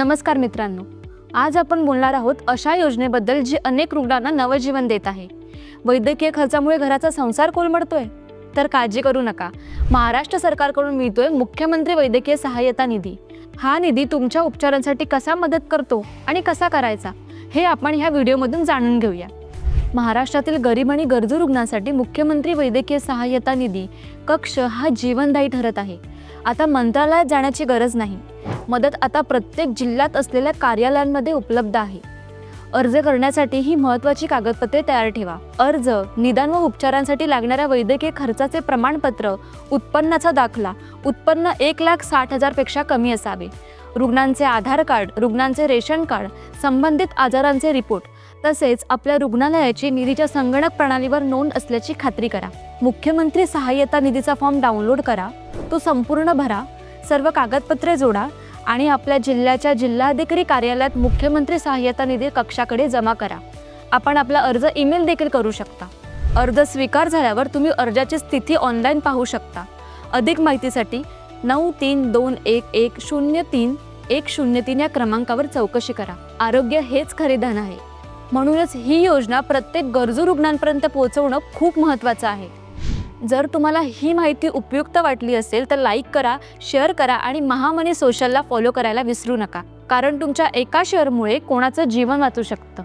नमस्कार मित्रांनो. आज आपण बोलणार आहोत अशा योजनेबद्दल जी अनेक रुग्णांना नवजीवन देत आहे. वैद्यकीय खर्चामुळे घराचा संसार कोलमडतोय. तर काळजी करू नका. महाराष्ट्र सरकारकडून मिळतोय मुख्यमंत्री वैद्यकीय सहाय्यता निधी. हा निधी तुमच्या उपचारांसाठी कसा मदत करतो आणि कसा करायचा हे आपण ह्या व्हिडिओमधून जाणून घेऊया. महाराष्ट्रातील गरीब आणि गरजू रुग्णांसाठी मुख्यमंत्री वैद्यकीय सहाय्यता निधी कक्ष हा जीवनदायी ठरत आहे. आता मंत्रालयात जाण्याची गरज नाही. मदत आता प्रत्येक जिल्ह्यात असलेल्या कार्यालयांमध्ये उपलब्ध आहे. अर्ज करण्यासाठी ही महत्त्वाची कागदपत्रे तयार ठेवा. अर्ज निदान व उपचारांसाठी लागणाऱ्या वैद्यकीय खर्चाचे प्रमाणपत्र उत्पन्नाचा दाखला उत्पन्न एक लाख साठ हजारपेक्षा कमी असावे. रुग्णांचे आधार कार्ड रुग्णांचे रेशन कार्ड संबंधित आजारांचे रिपोर्ट तसेच आपल्या रुग्णालयाची निधीच्या संगणक प्रणालीवर नोंद असल्याची खात्री करा. मुख्यमंत्री सहाय्यता निधीचा फॉर्म डाउनलोड करा. तो संपूर्ण भरा. सर्व कागदपत्रे जोडा. आणि आपल्या जिल्ह्याच्या जिल्हाधिकारी कार्यालयात मुख्यमंत्री सहाय्यता निधी कक्षाकडे जमा करा. आपण आपला अर्ज ईमेल देखील करू शकता. अर्ज स्वीकार झाल्यावर तुम्ही अर्जाची स्थिती ऑनलाईन पाहू शकता. अधिक माहितीसाठी नऊ तीन दोन एक एक शून्य तीन एक शून्य तीन या क्रमांकावर चौकशी करा. आरोग्य हेच खरे धन आहे. म्हणूनच ही योजना प्रत्येक गरजू रुग्णांपर्यंत पोहोचवणं खूप महत्त्वाचं आहे. जर तुम्हाला ही माहिती उपयुक्त वाटली असेल तर लाईक करा शेअर करा आणि महामनी सोशलला फॉलो करायला विसरू नका. कारण तुमच्या एका शेअरमुळे कोणाचं जीवन वाचू शकतं.